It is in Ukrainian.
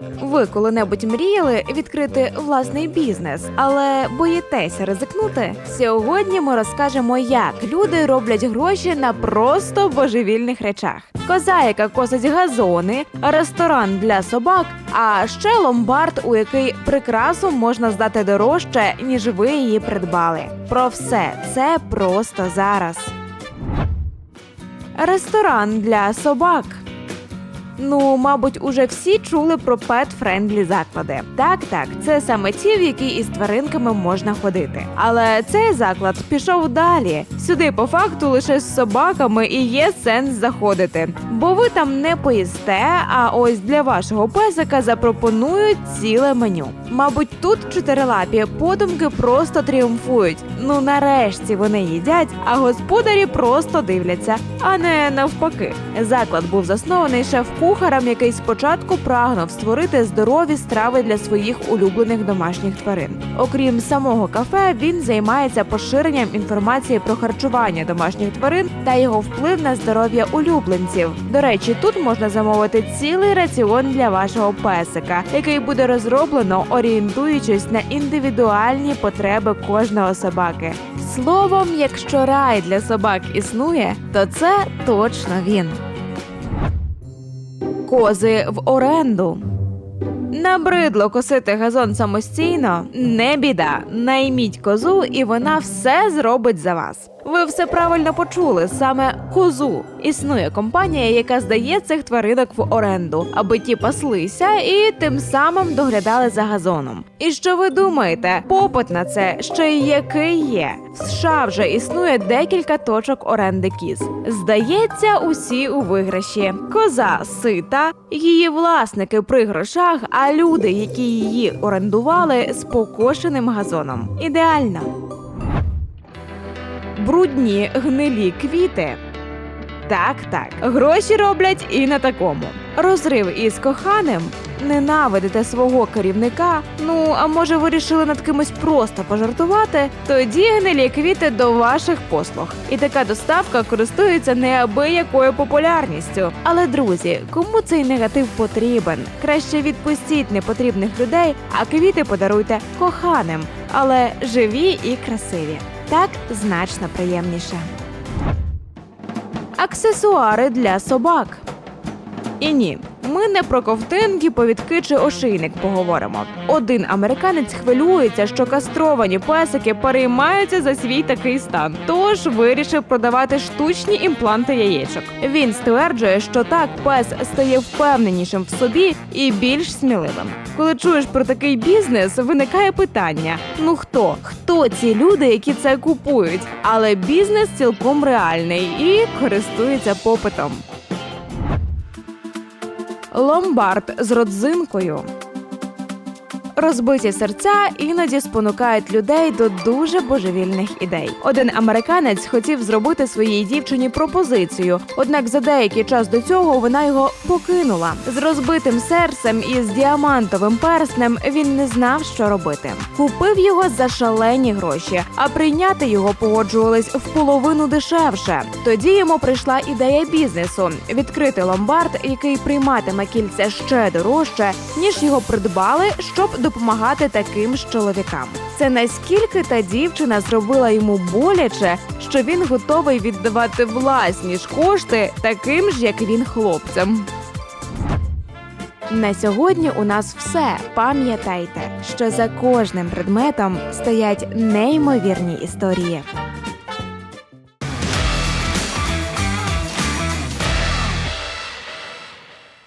Ви коли-небудь мріяли відкрити власний бізнес, але боїтеся ризикнути? Сьогодні ми розкажемо, як люди роблять гроші на просто божевільних речах. Коза, яка косить газони, ресторан для собак, а ще ломбард, у який прикрасу можна здати дорожче, ніж ви її придбали. Про все це просто зараз. Ресторан для собак. Ну, мабуть, уже всі чули про пет-френдлі заклади. Так, так, це саме ті, в які із тваринками можна ходити. Але цей заклад пішов далі. Сюди, по факту, лише з собаками і є сенс заходити. Бо ви там не поїсте, а ось для вашого песика запропонують ціле меню. Мабуть, тут чотирилапі подумки просто тріумфують. Ну нарешті вони їдять, а господарі просто дивляться, а не навпаки. Заклад був заснований шеф-кухарем, який спочатку прагнув створити здорові страви для своїх улюблених домашніх тварин. Окрім самого кафе, він займається поширенням інформації про харчування домашніх тварин та його вплив на здоров'я улюбленців. До речі, тут можна замовити цілий раціон для вашого песика, який буде розроблено орієнтуючись на індивідуальні потреби кожного собаки. Словом, якщо рай для собак існує, то це точно він. Кози в оренду. Набридло косити газон самостійно, не біда. Найміть козу, і вона все зробить за вас. Ви все правильно почули. Саме козу існує компанія, яка здає цих тваринок в оренду, аби ті паслися і тим самим доглядали за газоном. І що ви думаєте? Попит на це ще й який є. В США вже існує декілька точок оренди кіз. Здається, усі у виграші. Коза сита, її власники при грошах, а люди, які її орендували, з покошеним газоном. Ідеально. Брудні гнилі квіти. Так, так, гроші роблять і на такому. Розрив із коханим. Ненавидите свого керівника. Ну а може, вирішили над кимось просто пожартувати? Тоді гнилі квіти до ваших послуг. І така доставка користується неабиякою популярністю. Але друзі, кому цей негатив потрібен? Краще відпустіть непотрібних людей, а квіти подаруйте коханим, але живі і красиві. Так значно приємніше. Аксесуари для собак. І ні, ми не про ковтинки, повідки чи ошийник поговоримо. Один американець хвилюється, що кастровані песики переймаються за свій такий стан, тож вирішив продавати штучні імпланти яєчок. Він стверджує, що так пес стає впевненішим в собі і більш сміливим. Коли чуєш про такий бізнес, виникає питання: ну хто? Хто ці люди, які це купують? Але бізнес цілком реальний і користується попитом. Ломбард з родзинкою. Розбиті серця іноді спонукають людей до дуже божевільних ідей. Один американець хотів зробити своїй дівчині пропозицію, однак за деякий час до цього вона його покинула. З розбитим серцем і з діамантовим перснем він не знав, що робити. Купив його за шалені гроші, а прийняти його погоджувались в половину дешевше. Тоді йому прийшла ідея бізнесу відкрити ломбард, який прийматиме кільця ще дорожче, ніж його придбали, щоб допомагати таким ж чоловікам. Це наскільки та дівчина зробила йому боляче, що він готовий віддавати власні ж кошти таким ж, як він хлопцям. На сьогодні у нас все. Пам'ятайте, що за кожним предметом стоять неймовірні історії.